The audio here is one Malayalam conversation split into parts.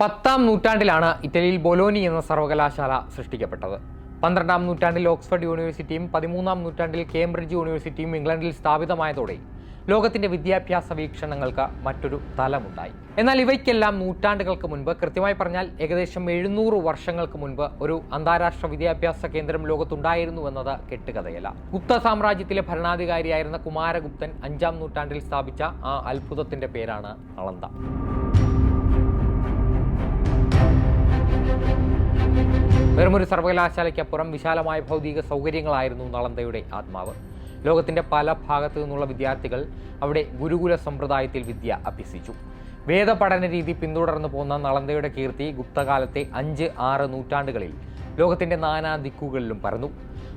പത്താം നൂറ്റാണ്ടിലാണ് ഇറ്റലിയിൽ ബൊലോനി എന്ന സർവകലാശാല സൃഷ്ടിക്കപ്പെട്ടത്. പന്ത്രണ്ടാം നൂറ്റാണ്ടിൽ ഓക്സ്ഫോർഡ് യൂണിവേഴ്സിറ്റിയും പതിമൂന്നാം നൂറ്റാണ്ടിൽ കേംബ്രിഡ്ജ് യൂണിവേഴ്സിറ്റിയും ഇംഗ്ലണ്ടിൽ സ്ഥാപിതമായതോടെ ലോകത്തിന്റെ വിദ്യാഭ്യാസ വീക്ഷണങ്ങൾക്ക് മറ്റൊരു തലമുണ്ടായി. എന്നാൽ ഇവയ്ക്കെല്ലാം നൂറ്റാണ്ടുകൾക്ക് മുൻപ് കൃത്യമായി പറഞ്ഞാൽ ഏകദേശം എഴുന്നൂറ് വർഷങ്ങൾക്ക് മുൻപ് ഒരു അന്താരാഷ്ട്ര വിദ്യാഭ്യാസ കേന്ദ്രം ലോകത്തുണ്ടായിരുന്നു എന്നത് കെട്ടുകഥയല്ല. ഗുപ്ത സാമ്രാജ്യത്തിലെ ഭരണാധികാരിയായിരുന്ന കുമാരഗുപ്തൻ അഞ്ചാം നൂറ്റാണ്ടിൽ സ്ഥാപിച്ച ആ അത്ഭുതത്തിന്റെ പേരാണ് നളന്ദ വെറുമൊരു സർവകലാശാലയ്ക്കപ്പുറം വിശാലമായ ഭൗതിക സൗകര്യങ്ങളായിരുന്നു നളന്ദയുടെ ആത്മാവ്. ലോകത്തിന്റെ പല ഭാഗത്തു നിന്നുള്ള വിദ്യാർത്ഥികൾ അവിടെ ഗുരുകുല സമ്പ്രദായത്തിൽ വിദ്യ അഭ്യസിച്ചു. വേദപഠന രീതി പിന്തുടർന്നു പോകുന്ന നളന്ദയുടെ കീർത്തി ഗുപ്തകാലത്തെ അഞ്ച് ആറ് നൂറ്റാണ്ടുകളിൽ ലോകത്തിന്റെ നാനാ ദിക്കുകളിലും പരന്നു.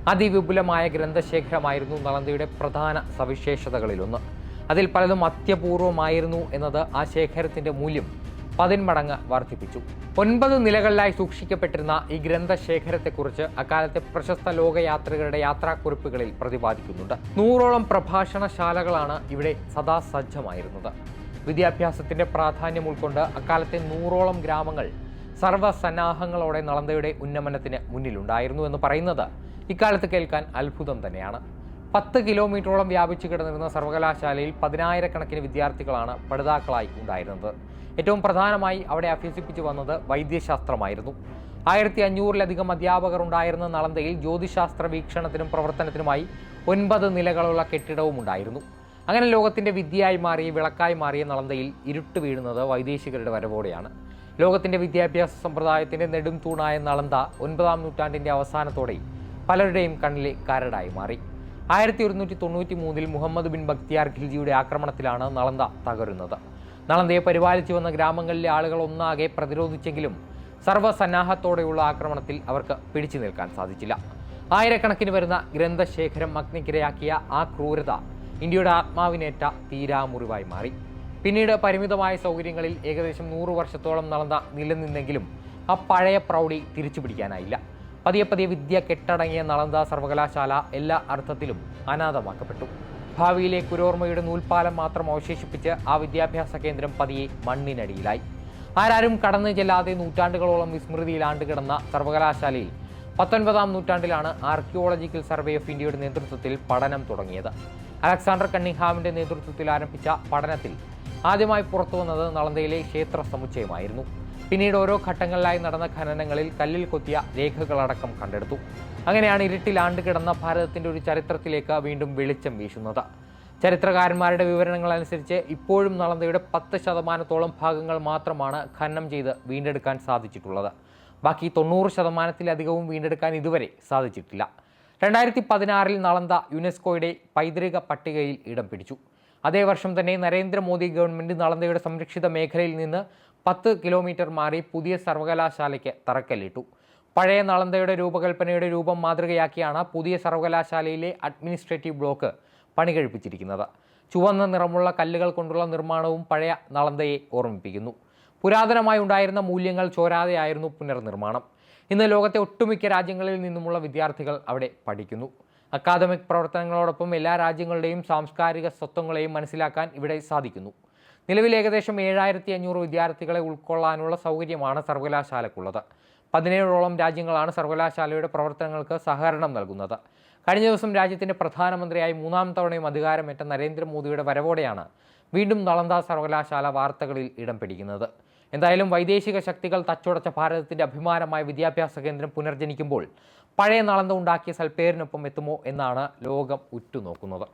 അതിവിപുലമായ ഗ്രന്ഥശേഖരമായിരുന്നു നളന്ദയുടെ പ്രധാന സവിശേഷതകളിലൊന്ന്. അതിൽ പലതും അത്യപൂർവമായിരുന്നു എന്നത് ആ ശേഖരത്തിന്റെ മൂല്യം പതിന്മടങ്ങ് വർദ്ധിപ്പിച്ചു. ഒൻപത് നിലകളിലായി സൂക്ഷിക്കപ്പെട്ടിരുന്ന ഈ ഗ്രന്ഥശേഖരത്തെക്കുറിച്ച് അക്കാലത്തെ പ്രശസ്ത ലോകയാത്രികരുടെ യാത്രാക്കുറിപ്പുകളിൽ പ്രതിപാദിക്കുന്നുണ്ട്. നൂറോളം പ്രഭാഷണശാലകളാണ് ഇവിടെ സദാ സജ്ജമായിരുന്നത് വിദ്യാഭ്യാസത്തിന്റെ പ്രാധാന്യം ഉൾക്കൊണ്ട് അക്കാലത്തെ നൂറോളം ഗ്രാമങ്ങൾ സർവസന്നാഹങ്ങളോടെ നളന്ദയുടെ ഉന്നമനത്തിന് മുന്നിലുണ്ടായിരുന്നു എന്ന് പറയുന്നത് ഇക്കാലത്ത് കേൾക്കാൻ അത്ഭുതം തന്നെയാണ്. പത്ത് കിലോമീറ്ററോളം വ്യാപിച്ചു കിടന്നിരുന്ന സർവകലാശാലയിൽ പതിനായിരക്കണക്കിന് വിദ്യാർത്ഥികളാണ് പഠിതാക്കളായി ഉണ്ടായിരുന്നത്. ഏറ്റവും പ്രധാനമായി അവിടെ അഭ്യസിപ്പിച്ചു വന്നത് വൈദ്യശാസ്ത്രമായിരുന്നു. ആയിരത്തി അഞ്ഞൂറിലധികം അധ്യാപകർ ഉണ്ടായിരുന്ന നളന്തയിൽ ജ്യോതിശാസ്ത്ര വീക്ഷണത്തിനും പ്രവർത്തനത്തിനുമായി ഒൻപത് നിലകളുള്ള കെട്ടിടവും ഉണ്ടായിരുന്നു. അങ്ങനെ ലോകത്തിന്റെ വിദ്യയായി മാറി വിളക്കായി മാറിയ നളന്തയിൽ ഇരുട്ട് വീഴുന്നത് വൈദേശികരുടെ വരവോടെയാണ്. ലോകത്തിന്റെ വിദ്യാഭ്യാസ സമ്പ്രദായത്തിന്റെ നെടും തൂണായ നളന്ത ഒൻപതാം നൂറ്റാണ്ടിന്റെ അവസാനത്തോടെ പലരുടെയും കണ്ണിലെ കരടായി മാറി. ആയിരത്തി ഒരുന്നൂറ്റി തൊണ്ണൂറ്റി മൂന്നിൽ മുഹമ്മദ് ബിൻ ബക്തിയാർ ഖിൽജിയുടെ ആക്രമണത്തിലാണ് നളന്ദ തകരുന്നത്. നളന്ദയെ പരിപാലിച്ചു വന്ന ഗ്രാമങ്ങളിലെ ആളുകൾ ഒന്നാകെ പ്രതിരോധിച്ചെങ്കിലും സർവസന്നാഹത്തോടെയുള്ള ആക്രമണത്തിൽ അവർക്ക് പിടിച്ചു നിൽക്കാൻ സാധിച്ചില്ല. ആയിരക്കണക്കിന് വരുന്ന ഗ്രന്ഥശേഖരം അഗ്നിക്കിരയാക്കിയ ആ ക്രൂരത ഇന്ത്യയുടെ ആത്മാവിനേറ്റ തീരാമുറിവായി മാറി. പിന്നീട് പരിമിതമായ സൗകര്യങ്ങളിൽ ഏകദേശം നൂറു വർഷത്തോളം നളന്ദ നിലനിന്നെങ്കിലും ആ പഴയ പ്രൗഢി തിരിച്ചു പിടിക്കാനായില്ല പതിയെ പതിയെ വിദ്യ കെട്ടടങ്ങിയ നളന്ദ സർവകലാശാല എല്ലാ അർത്ഥത്തിലും അനാഥമാക്കപ്പെട്ടു. ഭാവിയിലെ കുരോർമ്മയുടെ നൂൽപ്പാലം മാത്രം അവശേഷിപ്പിച്ച് ആ വിദ്യാഭ്യാസ കേന്ദ്രം പതിയെ മണ്ണിനടിയിലായി. ആരാരും കടന്നു ചെല്ലാതെ നൂറ്റാണ്ടുകളോളം വിസ്മൃതിയിൽ ആണ്ടുകിടന്ന സർവകലാശാലയിൽ പത്തൊൻപതാം നൂറ്റാണ്ടിലാണ് ആർക്കിയോളജിക്കൽ സർവേ ഓഫ് ഇന്ത്യയുടെ നേതൃത്വത്തിൽ പഠനം തുടങ്ങിയത്. അലക്സാണ്ടർ കണ്ണിഹാമിന്റെ നേതൃത്വത്തിൽ ആരംഭിച്ച പഠനത്തിൽ ആദ്യമായി പുറത്തു വന്നത് നളന്ദയിലെ ക്ഷേത്ര സമുച്ചയമായിരുന്നു. പിന്നീട് ഓരോ ഘട്ടങ്ങളിലായി നടന്ന ഖനനങ്ങളിൽ കല്ലിൽ കൊത്തിയ രേഖകളടക്കം കണ്ടെടുത്തു. അങ്ങനെയാണ് ഇരുട്ടിൽ ആണ്ടുകിടന്ന ഭാരതത്തിന്റെ ഒരു ചരിത്രത്തിലേക്ക് വീണ്ടും വെളിച്ചം വീശുന്നത്. ചരിത്രകാരന്മാരുടെ വിവരണങ്ങൾ അനുസരിച്ച് ഇപ്പോഴും നളന്ദയുടെ പത്ത് ശതമാനത്തോളം ഭാഗങ്ങൾ മാത്രമാണ് ഖനനം ചെയ്ത് വീണ്ടെടുക്കാൻ സാധിച്ചിട്ടുള്ളത്. ബാക്കി തൊണ്ണൂറ് ശതമാനത്തിലധികവും വീണ്ടെടുക്കാൻ ഇതുവരെ സാധിച്ചിട്ടില്ല. രണ്ടായിരത്തി പതിനാറിൽ നളന്ദ യുനെസ്കോയുടെ പൈതൃക പട്ടികയിൽ ഇടം പിടിച്ചു. അതേ വർഷം തന്നെ നരേന്ദ്രമോദി ഗവൺമെന്റ് നളന്ദയുടെ സംരക്ഷിത മേഖലയിൽ നിന്ന് പത്ത് കിലോമീറ്റർ മാറി പുതിയ സർവകലാശാലയ്ക്ക് തറക്കല്ലിട്ടു. പഴയ നളന്തയുടെ രൂപകൽപ്പനയുടെ രൂപം മാതൃകയാക്കിയാണ് പുതിയ സർവകലാശാലയിലെ അഡ്മിനിസ്ട്രേറ്റീവ് ബ്ലോക്ക് പണി കഴിപ്പിച്ചിരിക്കുന്നത്. ചുവന്ന നിറമുള്ള കല്ലുകൾ കൊണ്ടുള്ള നിർമ്മാണവും പഴയ നളന്തയെ ഓർമ്മിപ്പിക്കുന്നു. പുരാതനമായി ഉണ്ടായിരുന്ന മൂല്യങ്ങൾ ചോരാതെയായിരുന്നു പുനർനിർമ്മാണം. ഇന്ന് ലോകത്തെ ഒട്ടുമിക്ക രാജ്യങ്ങളിൽ നിന്നുമുള്ള വിദ്യാർത്ഥികൾ അവിടെ പഠിക്കുന്നു. അക്കാദമിക് പ്രവർത്തനങ്ങളോടൊപ്പം എല്ലാ രാജ്യങ്ങളുടെയും സാംസ്കാരിക സ്വത്വങ്ങളെയും മനസ്സിലാക്കാൻ ഇവിടെ സാധിക്കുന്നു. നിലവിൽ ഏകദേശം ഏഴായിരത്തി അഞ്ഞൂറ് വിദ്യാർത്ഥികളെ ഉൾക്കൊള്ളാനുള്ള സൗകര്യമാണ് സർവകലാശാലയ്ക്കുള്ളത് പതിനേഴോളം രാജ്യങ്ങളാണ് സർവകലാശാലയുടെ പ്രവർത്തനങ്ങൾക്ക് സഹകരണം നൽകുന്നത്. കഴിഞ്ഞ ദിവസം രാജ്യത്തിന്റെ പ്രധാനമന്ത്രിയായി മൂന്നാം തവണയും അധികാരമേറ്റ നരേന്ദ്രമോദിയുടെ വരവോടെയാണ് വീണ്ടും നളന്ദ സർവകലാശാല വാർത്തകളിൽ ഇടം പിടിക്കുന്നത്. എന്തായാലും വൈദേശിക ശക്തികൾ തച്ചുടച്ച ഭാരതത്തിന്റെ അഭിമാനമായ വിദ്യാഭ്യാസ കേന്ദ്രം പുനർജനിക്കുമ്പോൾ പഴയ നളന്ത ഉണ്ടാക്കിയ സൽപ്പേരിനൊപ്പം എത്തുമോ എന്നാണ് ലോകം ഉറ്റുനോക്കുന്നത്.